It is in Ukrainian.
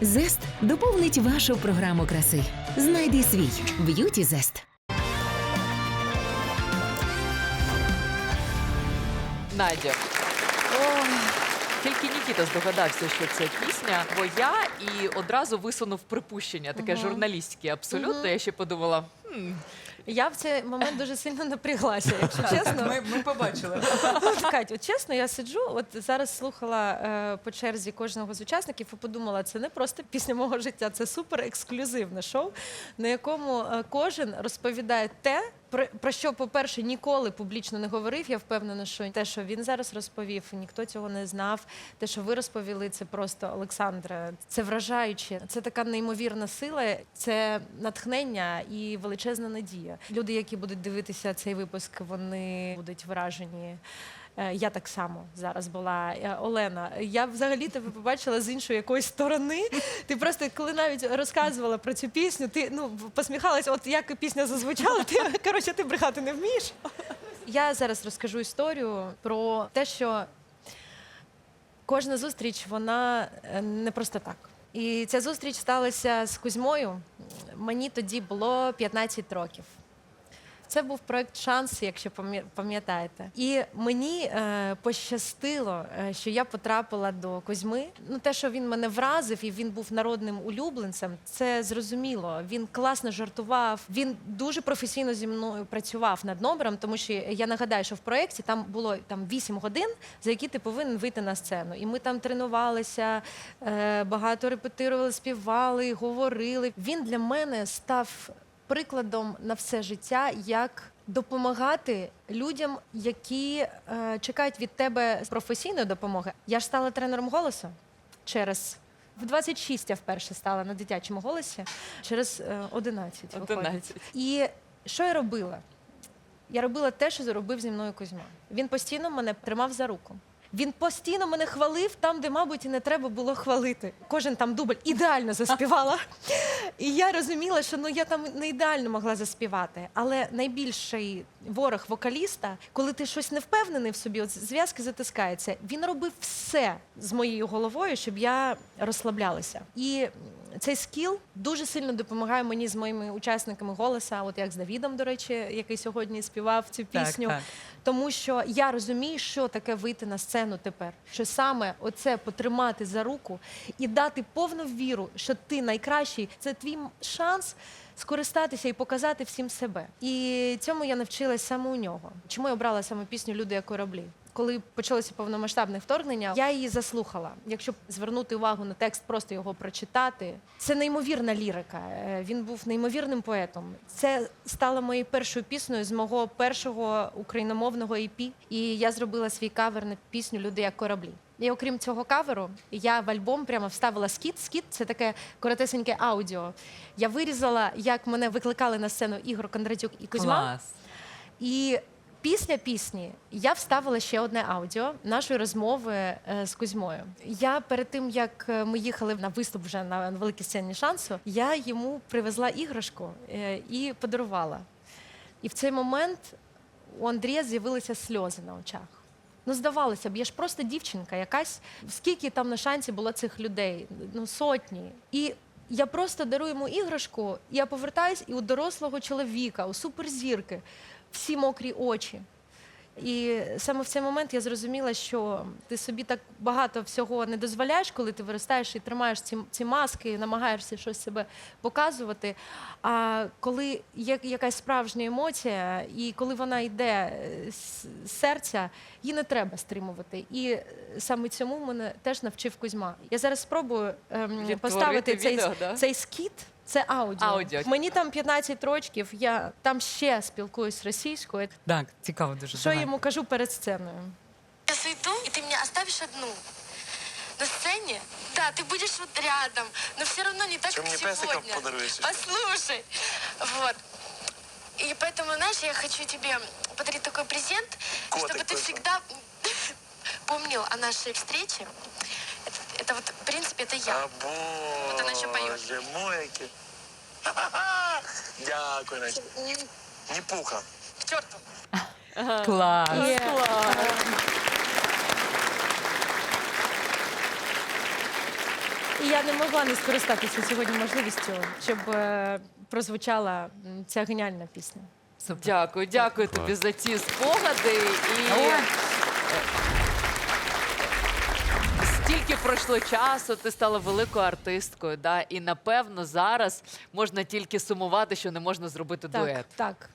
Зест доповнить вашу програму краси. Знайди свій б'юті зест. Надя. Тільки Нікіта здогадався, що це пісня, бо я і одразу висунув припущення, таке журналістське абсолютно. Я ще подумала, хм, Я в цей момент дуже сильно напряглася, якщо чесно. ми, ми побачили. От, Кать, от чесно, я сиджу, от зараз слухала е, по черзі кожного з учасників і подумала, це не просто пісня мого життя, це супер ексклюзивне шоу, на якому е, кожен розповідає те, про, про що, по-перше, ніколи публічно не говорив. Я впевнена, що те, що він зараз розповів, ніхто цього не знав. Те, що ви розповіли, це просто Олександра. Це вражаюче. Це така неймовірна сила, це натхнення і величезна надія. Люди, які будуть дивитися цей випуск, вони будуть вражені. Е, Я так само зараз була Е, Олена. Я взагалі тебе побачила з іншої якоїсь сторони. Ти просто коли навіть розказувала про цю пісню, ти ну посміхалась, от як пісня зазвучала, ти коротше, ти брехати не вмієш. Я зараз розкажу історію про те, що кожна зустріч вона е, не просто так. І ця зустріч сталася з Кузьмою. Мені тоді було 15 років. Це був проект Шанс, якщо пам'я- пам'ятаєте. І мені е, пощастило, е, що я потрапила до Кузьми. Ну, те, що він мене вразив, і він був народним улюбленцем, це зрозуміло. Він класно жартував. Він дуже професійно зі мною працював над номером, тому що я нагадаю, що в проєкті там було там 8 годин, за які ти повинен вийти на сцену. І ми там тренувалися, е, багато репетирували, співали, говорили. Він для мене став прикладом на все життя, як допомагати людям, які е, чекають від тебе професійної допомоги. Я ж стала тренером голосу через. В 26 я вперше стала на дитячому голосі через е, 11. 11. І що я робила? Я робила те, що зробив зі мною Кузьма. Він постійно мене тримав за руку. Він постійно мене хвалив там, де, мабуть, і не треба було хвалити. Кожен там дубль ідеально заспівала. І я розуміла, що ну я там не ідеально могла заспівати. Але найбільший ворог вокаліста, коли ти щось не впевнений в собі, от зв'язки затискаються. Він робив все з моєю головою, щоб я розслаблялася. І цей скіл дуже сильно допомагає мені з моїми учасниками голоса, от як з Давідом, до речі, який сьогодні співав цю пісню. так. Тому що я розумію, що таке вийти на сцену тепер. Що саме оце потримати за руку і дати повну віру, що ти найкращий, це твій шанс скористатися і показати всім себе. І цьому я навчилась саме у нього. Чому я обрала саме пісню Люди як кораблі? Коли почалося повномасштабне вторгнення, я її заслухала. Якщо звернути увагу на текст, просто його прочитати. Це неймовірна лірика. Е, Він був неймовірним поетом. Це стало моєю першою піснею з мого першого україномовного EP. І я зробила свій кавер на пісню Люди як кораблі. І окрім цього каверу, я в альбом прямо вставила скіт. Скіт це таке коротесеньке аудіо. Я вирізала, як мене викликали на сцену Ігор Кондратюк і Кузьма. Клас. І після пісні я вставила ще одне аудіо нашої розмови е, з Кузьмою. Я перед тим як е, ми їхали на виступ вже на великій сцені шансу, я йому привезла іграшку е, і подарувала. І в цей момент у Андрія з'явилися сльози на очах. Ну, здавалося б, я ж просто дівчинка якась. Скільки там на шансі було цих людей? Ну, сотні. І я просто дарую йому іграшку, і я повертаюсь, і у дорослого чоловіка, у суперзірки, всі мокрі очі. І саме в цей момент я зрозуміла, що ти собі так багато всього не дозволяєш, коли ти виростаєш і тримаєш ці, ці маски, намагаєшся щось себе показувати. А коли є якась справжня емоція, і коли вона йде з серця, її не треба стримувати. І саме цьому мене теж навчив Кузьма. Я зараз спробую ем, поставити цей, відео, да? цей скіт. Це аудіо. Аудіо. Мені там 15 років, я там ще спілкуюсь російською. Так, цікаво дуже. Що давай. я йому кажу перед сценою? Сейчас уйду, и ты меня оставишь одну. На сцене? Да, ты будешь вот рядом, но все равно не так, Чё, как мне песиков сегодня. подаруешь? Послушай. Вот. И поэтому, знаешь, я хочу тебе подарить такой презент, Котик чтобы ты точно. всегда помнил о нашей встрече. Это, это вот, в принципе, это я. А Вот она еще поет. боже мой, який. Дякую, Настя. Ні пуха. К черту. Клас. і я не могла не скористатися сьогодні можливістю, щоб е, прозвучала м, ця геніальна пісня. Дякую, дякую тобі за ці спогади. І стільки пройшло часу, ти стала великою артисткою. Да? І напевно зараз можна тільки сумувати, що не можна зробити Так, дует. так.